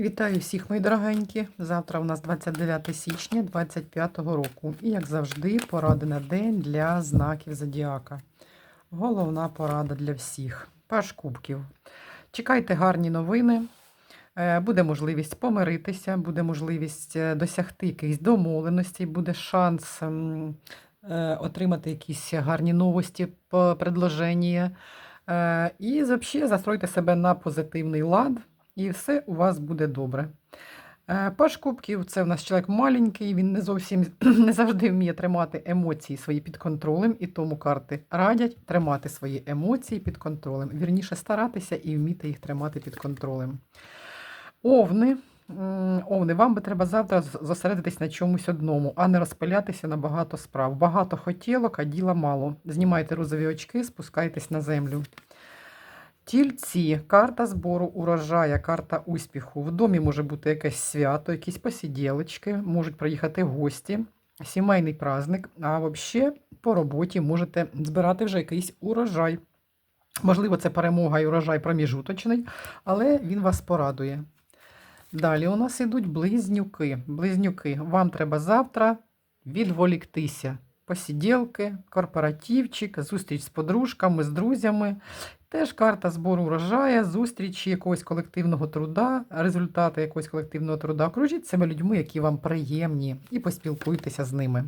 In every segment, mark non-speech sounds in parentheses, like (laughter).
Вітаю всіх, мої дорогенькі. Завтра у нас 29 січня 2025 року. І, як завжди, поради на день для знаків Зодіака. Головна порада для всіх. Паш кубків. Чекайте гарні новини. Е, Буде можливість помиритися, буде можливість е, досягти якихось домовленостей, буде шанс ем, е, отримати якісь гарні новості, предложення. І взагалі застройте себе на позитивний лад і все у вас буде добре. Е, Паш Кубків це в нас чоловік маленький, він не зовсім (clears throat) не завжди вміє тримати емоції свої під контролем, і тому карти радять тримати свої емоції під контролем. Вірніше старатися і вміти їх тримати під контролем. Овни. Овни, вам би треба завтра зосередитись на чомусь одному, а не розпилятися на багато справ. Багато хотілок, а діла мало. Знімайте розові очки, спускайтесь на землю. Тільці, карта збору урожая, карта успіху. В домі може бути якесь свято, якісь посиділочки, можуть приїхати гості, сімейний праздник, а взагалі по роботі можете збирати вже якийсь урожай. Можливо, це перемога і урожай проміжуточний, але він вас порадує. Далі у нас йдуть близнюки. Близнюки, вам треба завтра відволіктися. Посиділки, корпоративчик, зустріч з подружками, з друзями. Теж карта збору урожаю, зустрічі якогось колективного труда, результати якогось колективного труда. Окружіть себе людьми, які вам приємні, і поспілкуйтеся з ними.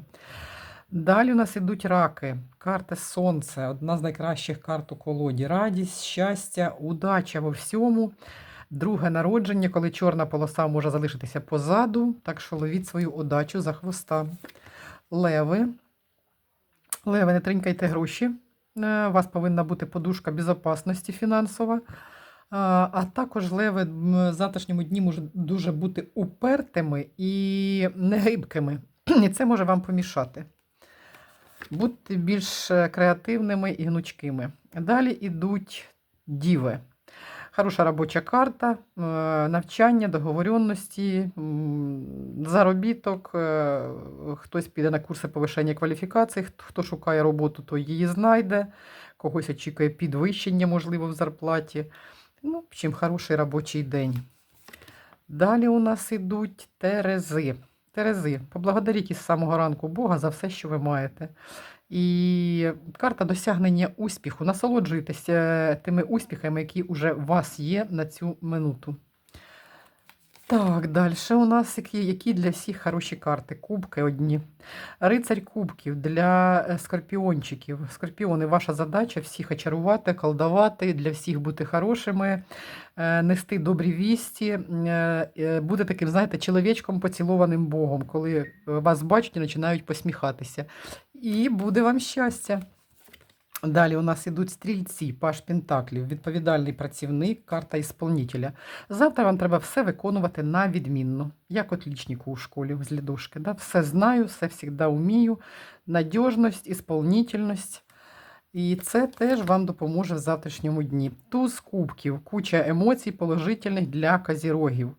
Далі у нас ідуть раки. Карта Сонце, одна з найкращих карт у колоді. Радість, щастя, удача во всьому. Друге народження, коли чорна полоса може залишитися позаду, так що ловіть свою удачу за хвоста. Леви. Леви, не тринькайте гроші. Е, У вас повинна бути подушка безпечності фінансова. А а також леви в завтрашньому дні можуть дуже бути упертими і негибкими. І це може вам помішати. Будьте більш е, креативними і гнучкими. Далі йдуть діви. Хороша робоча карта, е, навчання, договоренності, заробіток. е, Хтось піде на курси повищення кваліфікації, хто- шукає роботу, той її знайде. Когось очікує підвищення, можливо, в зарплаті. Ну, общем, хороший робочий день. Далі у нас ідуть терези. Терези, поблагодаріть із самого ранку Бога за все, що ви маєте. І карта досягнення успіху. Насолоджуйтеся тими успіхами, які вже у вас є на цю минуту. Так, далі у нас які, які для всіх хороші карти. Кубки одні. Рицарь кубків для е, скорпіончиків. Скорпіони, ваша задача всіх очарувати, колдувати, для всіх бути хорошими, е, нести добрі вісті, е, бути таким, знаєте, чоловічком поцілованим Богом, коли вас бачать і починають посміхатися. І буде вам щастя. Далі у нас ідуть стрільці, паш Пентаклів, відповідальний працівник, карта ісполнителя. Завтра вам треба все виконувати на відмінно, як отлічнику у школі з лідушки. Да? Все знаю, все завжди вмію. Надіжність, ісполнительність. І це теж вам допоможе в завтрашньому дні. Туз кубків, куча емоцій положительних для казірогів.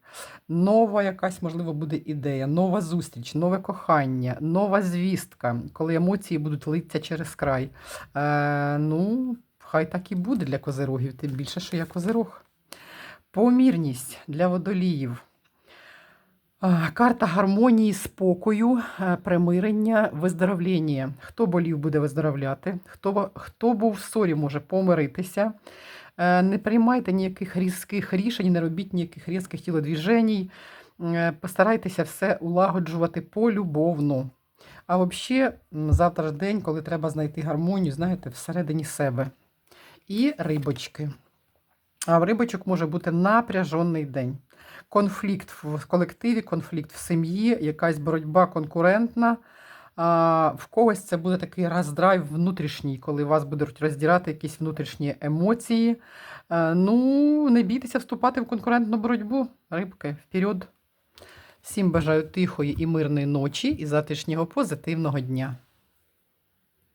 Нова якась, можливо, буде ідея, нова зустріч, нове кохання, нова звістка, коли емоції будуть литися через край. Е, ну, хай так і буде для козирогів, тим більше, що я козирог. Помірність для водоліїв. Карта гармонії, спокою, е, примирення, виздоровлення. Хто болів, буде виздоровляти, хто, хто був в ссорі, може помиритися. Е, Не приймайте ніяких різких рішень, не робіть ніяких різких тілодвіжень. Е, Постарайтеся все улагоджувати полюбовно. А взагалі, завтра ж день, коли треба знайти гармонію, знаєте, всередині себе. І рибочки. А в рибочок може бути напряжений день. Конфлікт в колективі, конфлікт в сім'ї, якась боротьба конкурентна. А, в когось це буде такий роздрайв внутрішній, коли вас будуть роздірати якісь внутрішні емоції. Ну, не бійтеся вступати в конкурентну боротьбу. Рибки, вперед. Всім бажаю тихої і мирної ночі і завтрашнього позитивного дня.